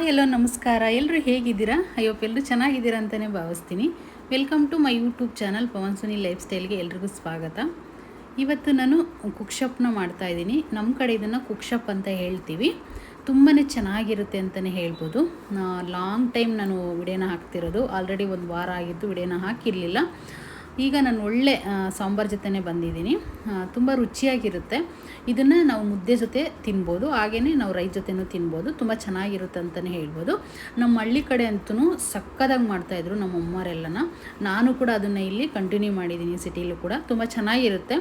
Hi ಎಲ್ಲೋ ನಮಸ್ಕಾರ. ಎಲ್ಲರೂ ಹೇಗಿದ್ದೀರಾ? ಅಯ್ಯೋಪ್ ಎಲ್ಲರೂ ಚೆನ್ನಾಗಿದ್ದೀರಾ ಅಂತಲೇ ಭಾವಿಸ್ತೀನಿ. Welcome to my YouTube channel Pavan Suni life ಸ್ಟೈಲ್ಗೆ ಎಲ್ರಿಗೂ ಸ್ವಾಗತ. ಇವತ್ತು ನಾನು ಕುಕ್ಷಪ್ನ ಮಾಡ್ತಾಯಿದ್ದೀನಿ ನಮ್ಮ ಕಡೆ ಇದನ್ನು ಕುಕ್ಷಪ್ ಅಂತ ಹೇಳ್ತೀವಿ. ತುಂಬಾ ಚೆನ್ನಾಗಿರುತ್ತೆ ಅಂತಲೇ ಹೇಳ್ಬೋದು. ಲಾಂಗ್ ಟೈಮ್ ನಾನು ವಿಡಿಯೋನ ಹಾಕ್ತಿರೋದು. ಆಲ್ರೆಡಿ ಒಂದು ವಾರ ಆಗಿದ್ದು ವಿಡಿಯೋನ ಹಾಕಿರಲಿಲ್ಲ. ಈಗ ನಾನು ಒಳ್ಳೆ ಸಾಂಬಾರ್ ಜೊತೆನೇ ಬಂದಿದ್ದೀನಿ. ತುಂಬ ರುಚಿಯಾಗಿರುತ್ತೆ. ಇದನ್ನು ನಾವು ಮುದ್ದೆ ಜೊತೆ ತಿನ್ಬೋದು. ಹಾಗೆಯೇ ನಾವು ರೈಸ್ ಜೊತೆನೂ ತಿನ್ಬೋದು. ತುಂಬ ಚೆನ್ನಾಗಿರುತ್ತೆ ಅಂತಲೇ ಹೇಳ್ಬೋದು. ನಮ್ಮ ಹಳ್ಳಿ ಕಡೆ ಅಂತೂ ಸಕ್ಕದಾಗಿ ಮಾಡ್ತಾಯಿದ್ರು ನಮ್ಮ ಅಮ್ಮರೆಲ್ಲನ. ನಾನು ಕೂಡ ಅದನ್ನು ಇಲ್ಲಿ ಕಂಟಿನ್ಯೂ ಮಾಡಿದ್ದೀನಿ ಸಿಟಿಲೂ ಕೂಡ. ತುಂಬ ಚೆನ್ನಾಗಿರುತ್ತೆ.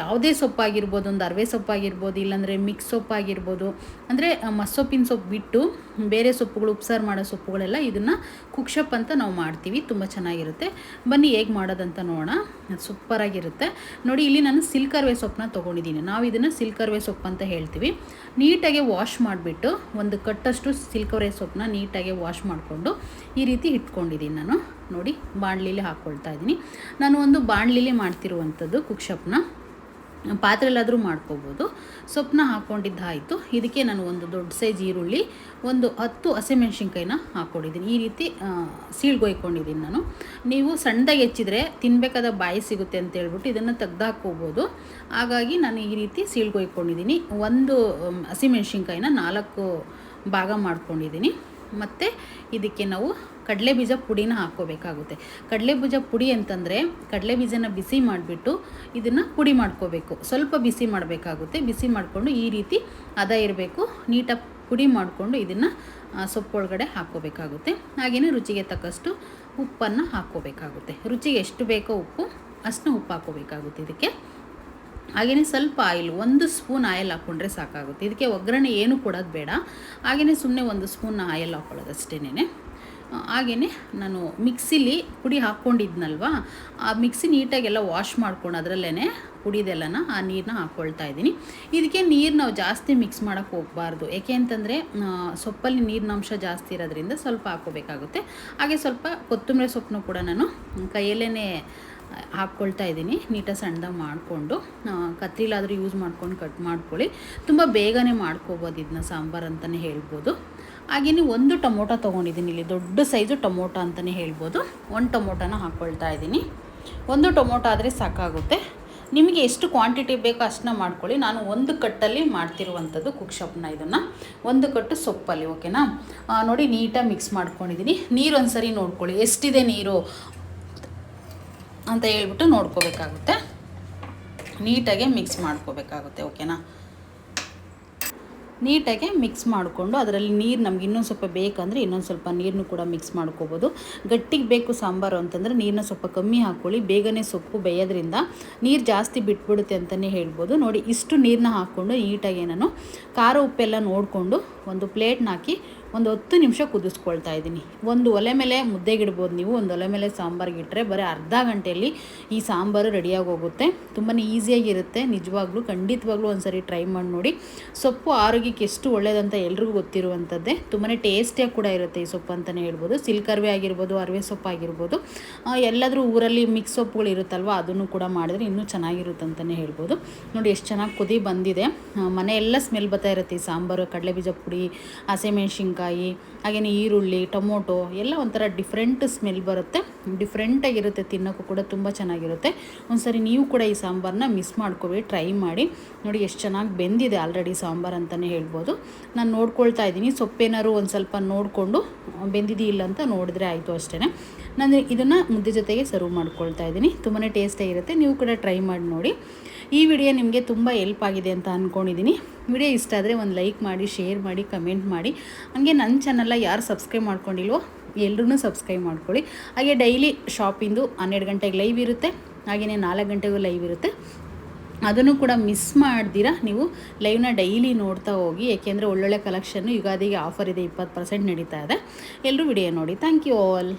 ಯಾವುದೇ ಸೊಪ್ಪಾಗಿರ್ಬೋದು, ಒಂದು ಅರವೆ ಸೊಪ್ಪಾಗಿರ್ಬೋದು, ಇಲ್ಲಾಂದರೆ ಮಿಕ್ಸ್ ಸೊಪ್ಪಾಗಿರ್ಬೋದು. ಅಂದರೆ ಮಸ್ಸೊಪ್ಪಿನ ಸೊಪ್ಪು ಬಿಟ್ಟು ಬೇರೆ ಸೊಪ್ಪುಗಳು, ಉಪ್ಸಾರು ಮಾಡೋ ಸೊಪ್ಪುಗಳೆಲ್ಲ ಇದನ್ನು ಕುಕ್ಷಪ್ ಅಂತ ನಾವು ಮಾಡ್ತೀವಿ. ತುಂಬ ಚೆನ್ನಾಗಿರುತ್ತೆ. ಬನ್ನಿ ಹೇಗೆ ಮಾಡೋದಂತ ನೋಡೋಣ. ಅದು ಸೂಪರಾಗಿರುತ್ತೆ ನೋಡಿ, ಇಲ್ಲಿ ನಾನು ಸಿಲ್ಕರ್ವೆ ಸೊಪ್ಪನ್ನ ತೊಗೊಂಡಿದ್ದೀನಿ. ನಾವು ಇದನ್ನು ಸಿಲ್ಕರ್ವೆ ಸೊಪ್ಪು ಅಂತ ಹೇಳ್ತೀವಿ. ನೀಟಾಗಿ ವಾಶ್ ಮಾಡಿಬಿಟ್ಟು ಒಂದು ಕಟ್ಟಷ್ಟು ಸಿಲ್ಕರ್ವೆ ಸೊಪ್ಪನ್ನ ನೀಟಾಗಿ ವಾಶ್ ಮಾಡಿಕೊಂಡು ಈ ರೀತಿ ಇಟ್ಕೊಂಡಿದ್ದೀನಿ ನಾನು. ನೋಡಿ, ಬಾಣಲಿಲಿ ಹಾಕ್ಕೊಳ್ತಾ ಇದ್ದೀನಿ. ನಾನು ಒಂದು ಬಾಣಲಿಲಿ ಮಾಡ್ತಿರುವಂಥದ್ದು ಕುಕ್ಷಪ್ನ ಪಾತ್ರೆಲ್ಲಾದರೂ ಮಾಡ್ಕೋಬೋದು. ಸೊಪ್ಪನ್ನ ಹಾಕ್ಕೊಂಡಿದ್ದಾಯಿತು ಇದಕ್ಕೆ ನಾನು ಒಂದು ದೊಡ್ಡ ಸೈಜ್ ಈರುಳ್ಳಿ, ಒಂದು ಹತ್ತು ಹಸಿಮೆಣ್ಸಿನ್ಕಾಯಿನ ಹಾಕ್ಕೊಂಡಿದ್ದೀನಿ ಈ ರೀತಿ ಸೀಳ್ಗೊಯ್ಕೊಂಡಿದ್ದೀನಿ ನಾನು. ನೀವು ಸಣ್ಣದಾಗಿ ಹೆಚ್ಚಿದ್ರೆ ತಿನ್ನಬೇಕಾದ ಬಾಯಿ ಸಿಗುತ್ತೆ ಅಂತ ಹೇಳ್ಬಿಟ್ಟು ಇದನ್ನು ತೆಗ್ದು ಹಾಕ್ಕೋಬೋದು ಹಾಗಾಗಿ ನಾನು ಈ ರೀತಿ ಸೀಳ್ಗೊಯ್ಕೊಂಡಿದ್ದೀನಿ. ಒಂದು ಹಸಿಮೆಣ್ಸಿನ್ಕಾಯಿನ ನಾಲ್ಕು ಭಾಗ ಮಾಡ್ಕೊಂಡಿದ್ದೀನಿ. ಮತ್ತು ಇದಕ್ಕೆ ನಾವು ಕಡಲೆ ಬೀಜ ಪುಡಿನ ಹಾಕ್ಕೋಬೇಕಾಗುತ್ತೆ. ಕಡಲೆ ಬೀಜ ಪುಡಿ ಅಂತಂದರೆ ಕಡಲೆ ಬೀಜನ ಬಿಸಿ ಮಾಡಿಬಿಟ್ಟು ಇದನ್ನು ಪುಡಿ ಮಾಡ್ಕೋಬೇಕು. ಸ್ವಲ್ಪ ಬಿಸಿ ಮಾಡಬೇಕಾಗುತ್ತೆ. ಬಿಸಿ ಮಾಡಿಕೊಂಡು ಈ ರೀತಿ ಅದ ಇರಬೇಕು. ನೀಟಾಗಿ ಪುಡಿ ಮಾಡಿಕೊಂಡು ಇದನ್ನು ಸೊಪ್ಪೊಳಗಡೆ ಹಾಕ್ಕೋಬೇಕಾಗುತ್ತೆ. ಹಾಗೆಯೇ ರುಚಿಗೆ ತಕ್ಕಷ್ಟು ಉಪ್ಪನ್ನು ಹಾಕ್ಕೋಬೇಕಾಗುತ್ತೆ. ರುಚಿಗೆ ಎಷ್ಟು ಬೇಕೋ ಉಪ್ಪು ಅಷ್ಟು ಉಪ್ಪು ಹಾಕ್ಕೋಬೇಕಾಗುತ್ತೆ ಇದಕ್ಕೆ. ಹಾಗೆಯೇ ಸ್ವಲ್ಪ ಆಯಿಲ್, ಒಂದು ಸ್ಪೂನ್ ಆಯಿಲ್ ಹಾಕ್ಕೊಂಡ್ರೆ ಸಾಕಾಗುತ್ತೆ. ಇದಕ್ಕೆ ಒಗ್ಗರಣೆ ಏನು ಕೊಡೋದು ಬೇಡ. ಹಾಗೆಯೇ ಸುಮ್ಮನೆ ಒಂದು ಸ್ಪೂನ್ ಆಯಿಲ್ ಹಾಕ್ಕೊಳ್ಳೋದು ಅಷ್ಟೇನೆ ಹಾಗೆಯೇ ನಾನು ಮಿಕ್ಸಿಲಿ ಪುಡಿ ಹಾಕ್ಕೊಂಡಿದ್ನಲ್ವಾ, ಆ ಮಿಕ್ಸಿ ನೀಟಾಗೆಲ್ಲ ವಾಶ್ ಮಾಡ್ಕೊಂಡು ಅದರಲ್ಲೇ ಪುಡಿದೆಲ್ಲನ, ಆ ನೀರನ್ನ ಹಾಕ್ಕೊಳ್ತಾ ಇದ್ದೀನಿ. ಇದಕ್ಕೆ ನೀರು ನಾವು ಜಾಸ್ತಿ ಮಿಕ್ಸ್ ಮಾಡೋಕ್ಕೆ ಹೋಗಬಾರ್ದು. ಏಕೆ ಅಂತಂದರೆ ಸೊಪ್ಪಲ್ಲಿ ನೀರಿನ ಅಂಶ ಜಾಸ್ತಿ ಇರೋದ್ರಿಂದ ಸ್ವಲ್ಪ ಹಾಕೋಬೇಕಾಗುತ್ತೆ ಹಾಗೆ ಸ್ವಲ್ಪ ಕೊತ್ತಂಬರಿ ಸೊಪ್ಪನ್ನು ಕೂಡ ನಾನು ಕೈಯಲ್ಲೇ ಹಾಕ್ಕೊಳ್ತಾ ಇದ್ದೀನಿ ನೀಟಾಗಿ ಸಣ್ಣದಾಗಿ ಮಾಡಿಕೊಂಡು. ಕತ್ತಿಲಾದರೂ ಯೂಸ್ ಮಾಡ್ಕೊಂಡು ಕಟ್ ಮಾಡ್ಕೊಳ್ಳಿ. ತುಂಬ ಬೇಗನೆ ಮಾಡ್ಕೋಬೋದು ಇದನ್ನ ಸಾಂಬಾರು ಅಂತಲೇ ಹೇಳ್ಬೋದು. ಹಾಗೆಯೇ ಒಂದು ಟೊಮೊಟೊ ತೊಗೊಂಡಿದ್ದೀನಿ, ಇಲ್ಲಿ ದೊಡ್ಡ ಸೈಜು ಟೊಮೊಟೊ ಅಂತಲೇ ಹೇಳ್ಬೋದು. ಒಂದು ಟೊಮೊಟೊನ ಹಾಕ್ಕೊಳ್ತಾ ಇದ್ದೀನಿ. ಒಂದು ಟೊಮೊಟೊ ಆದರೆ ಸಾಕಾಗುತ್ತೆ. ನಿಮಗೆ ಎಷ್ಟು ಕ್ವಾಂಟಿಟಿ ಬೇಕೋ ಅಷ್ಟನ್ನ ಮಾಡ್ಕೊಳ್ಳಿ. ನಾನು ಒಂದು ಕಟ್ಟಲ್ಲಿ ಮಾಡ್ತಿರುವಂಥದ್ದು ಕುಕ್ ಶಾಪ್ನ ಇದನ್ನು. ಒಂದು ಕಟ್ಟು ಸೊಪ್ಪಲ್ಲಿ ಓಕೆನಾ ನೋಡಿ ನೀಟಾಗಿ ಮಿಕ್ಸ್ ಮಾಡ್ಕೊಂಡಿದ್ದೀನಿ. ನೀರು ಒಂದ್ಸರಿ ನೋಡ್ಕೊಳ್ಳಿ. ಎಷ್ಟಿದೆ ನೀರು? ಅಂತ ಹೇಳ್ಬಿಟ್ಟು ನೋಡ್ಕೋಬೇಕಾಗುತ್ತೆ. ನೀಟಾಗೆ ಮಿಕ್ಸ್ ಮಾಡ್ಕೋಬೇಕಾಗುತ್ತೆ ಓಕೆನಾ ನೀಟಾಗಿ ಮಿಕ್ಸ್ ಮಾಡಿಕೊಂಡು ಅದರಲ್ಲಿ ನೀರು ನಮ್ಗೆ ಇನ್ನೊಂದು ಸ್ವಲ್ಪ ಬೇಕಂದರೆ ಇನ್ನೊಂದು ಸ್ವಲ್ಪ ನೀರನ್ನು ಕೂಡ ಮಿಕ್ಸ್ ಮಾಡ್ಕೋಬೋದು. ಗಟ್ಟಿಗೆ ಬೇಕು ಸಾಂಬಾರು ಅಂತಂದರೆ ನೀರನ್ನ ಸ್ವಲ್ಪ ಕಮ್ಮಿ ಹಾಕ್ಕೊಳ್ಳಿ ಬೇಗನೆ ಸೊಪ್ಪು ಬೇಯೋದ್ರಿಂದ ನೀರು ಜಾಸ್ತಿ ಬಿಟ್ಬಿಡುತ್ತೆ ಅಂತಲೇ ಹೇಳ್ಬೋದು. ನೋಡಿ, ಇಷ್ಟು ನೀರನ್ನ ಹಾಕ್ಕೊಂಡು ನೀಟಾಗಿ ನಾನು ಖಾರ ಉಪ್ಪೆಲ್ಲ ನೋಡಿಕೊಂಡು ಒಂದು ಪ್ಲೇಟ್ನ ಹಾಕಿ ಒಂದು ಹತ್ತು ನಿಮಿಷ ಕುದಿಸ್ಕೊಳ್ತಾ ಇದ್ದೀನಿ. ಒಂದು ಒಲೆ ಮೇಲೆ ಮುದ್ದೆಗಿಡ್ಬೋದು ನೀವು, ಒಂದು ಒಲೆ ಮೇಲೆ ಸಾಂಬಾರಿಗೆ ಇಟ್ಟರೆ ಬರೀ ಅರ್ಧ ಗಂಟೆಯಲ್ಲಿ ಈ ಸಾಂಬಾರು ರೆಡಿಯಾಗಿ ಹೋಗುತ್ತೆ. ತುಂಬಾ ಈಸಿಯಾಗಿರುತ್ತೆ ನಿಜವಾಗ್ಲೂ, ಖಂಡಿತವಾಗ್ಲೂ ಒಂದ್ಸರಿ ಟ್ರೈ ಮಾಡಿ ನೋಡಿ. ಸೊಪ್ಪು ಆರೋಗ್ಯಕ್ಕೆ ಎಷ್ಟು ಒಳ್ಳೆಯದಂತ ಎಲ್ರಿಗೂ ಗೊತ್ತಿರುವಂಥದ್ದೇ. ತುಂಬಾ ಟೇಸ್ಟಿಯಾಗಿ ಕೂಡ ಇರುತ್ತೆ ಈ ಸೊಪ್ಪು ಅಂತಲೇ ಹೇಳ್ಬೋದು. ಸಿಲ್ಕರ್ವೆ ಆಗಿರ್ಬೋದು, ಅರವೆ ಸೊಪ್ಪು ಆಗಿರ್ಬೋದು. ಎಲ್ಲಾದರೂ ಊರಲ್ಲಿ ಮಿಕ್ಸ್ ಸೊಪ್ಪುಗಳು ಇರುತ್ತಲ್ವ, ಅದನ್ನು ಕೂಡ ಮಾಡಿದ್ರೆ ಇನ್ನೂ ಚೆನ್ನಾಗಿರುತ್ತೆ ಅಂತಲೇ ಹೇಳ್ಬೋದು. ನೋಡಿ, ಎಷ್ಟು ಚೆನ್ನಾಗಿ ಕುದಿ ಬಂದಿದೆ. ಮನೆಯೆಲ್ಲ ಸ್ಮೆಲ್ ಬರ್ತಾ ಇರುತ್ತೆ ಈ ಸಾಂಬಾರು, ಕಡಲೆಬೀಜ ಪುಡಿ, ಹಸಿಮೆಣ್ಸಿನ್ಕಾಯಿ. ಹಾಗೆಯೇ ಈರುಳ್ಳಿ, ಟೊಮೊಟೊ ಎಲ್ಲ ಒಂಥರ ಡಿಫ್ರೆಂಟ್ ಸ್ಮೆಲ್ ಬರುತ್ತೆ. ಡಿಫ್ರೆಂಟಾಗಿರುತ್ತೆ ತಿನ್ನೋಕ್ಕೂ ಕೂಡ ತುಂಬ ಚೆನ್ನಾಗಿರುತ್ತೆ. ಒಂದ್ಸರಿ ನೀವು ಕೂಡ ಈ ಸಾಂಬಾರನ್ನ ಮಿಸ್ ಮಾಡ್ಕೋಬೇಡಿ ಟ್ರೈ ಮಾಡಿ. ನೋಡಿ ಎಷ್ಟು ಚೆನ್ನಾಗಿ ಬೆಂದಿದೆ ಆಲ್ರೆಡಿ ಸಾಂಬಾರು ಅಂತಲೇ ಹೇಳ್ಬೋದು. ನಾನು ನೋಡ್ಕೊಳ್ತಾ ಇದ್ದೀನಿ. ಸೊಪ್ಪೇನಾದ್ರು ಒಂದು ಸ್ವಲ್ಪ ನೋಡಿಕೊಂಡು ಬೆಂದಿದೆಯಿಲ್ಲ ಅಂತ ನೋಡಿದ್ರೆ ಆಯಿತು ಅಷ್ಟೇ ನಾನು ಇದನ್ನು ಮುದ್ದೆ ಜೊತೆಗೆ ಸರ್ವ್ ಮಾಡ್ಕೊಳ್ತಾ ಇದ್ದೀನಿ. ತುಂಬಾ ಟೇಸ್ಟಾಗಿರುತ್ತೆ ನೀವು ಕೂಡ ಟ್ರೈ ಮಾಡಿ ನೋಡಿ. ಈ ವಿಡಿಯೋ ನಿಮಗೆ ತುಂಬ ಹೆಲ್ಪ್ ಆಗಿದೆ ಅಂತ ಅಂದ್ಕೊಂಡಿದ್ದೀನಿ ವಿಡಿಯೋ ಇಷ್ಟ ಆದರೆ ಒಂದು ಲೈಕ್ ಮಾಡಿ ಶೇರ್ ಮಾಡಿ ಕಮೆಂಟ್ ಮಾಡಿ. ಹಾಗೆ ನನ್ನ ಚಾನಲ್ನ ಯಾರು ಸಬ್ಸ್ಕ್ರೈಬ್ ಮಾಡ್ಕೊಂಡಿಲ್ವೋ ಎಲ್ಲರೂ ಸಬ್ಸ್ಕ್ರೈಬ್ ಮಾಡ್ಕೊಳ್ಳಿ. ಹಾಗೆ ಡೈಲಿ ಶಾಪಿಂದು ಹನ್ನೆರಡು ಗಂಟೆಗೆ ಲೈವ್ ಇರುತ್ತೆ. ಹಾಗೆಯೇ ನಾಲ್ಕು ಗಂಟೆಗೂ ಲೈವ್ ಇರುತ್ತೆ. ಅದನ್ನು ಕೂಡ ಮಿಸ್ ಮಾಡ್ದಿರಾ ನೀವು ಲೈವ್ನ ಡೈಲಿ ನೋಡ್ತಾ ಹೋಗಿ. ಏಕೆಂದರೆ ಒಳ್ಳೊಳ್ಳೆ ಕಲೆಕ್ಷನ್ನು ಯುಗಾದಿಗೆ ಆಫರ್ ಇದೆ, ಇಪ್ಪತ್ತು ಪರ್ಸೆಂಟ್ ನಡೀತಾ ಇದೆ. ಎಲ್ಲರೂ ವಿಡಿಯೋ ನೋಡಿ. Thank you all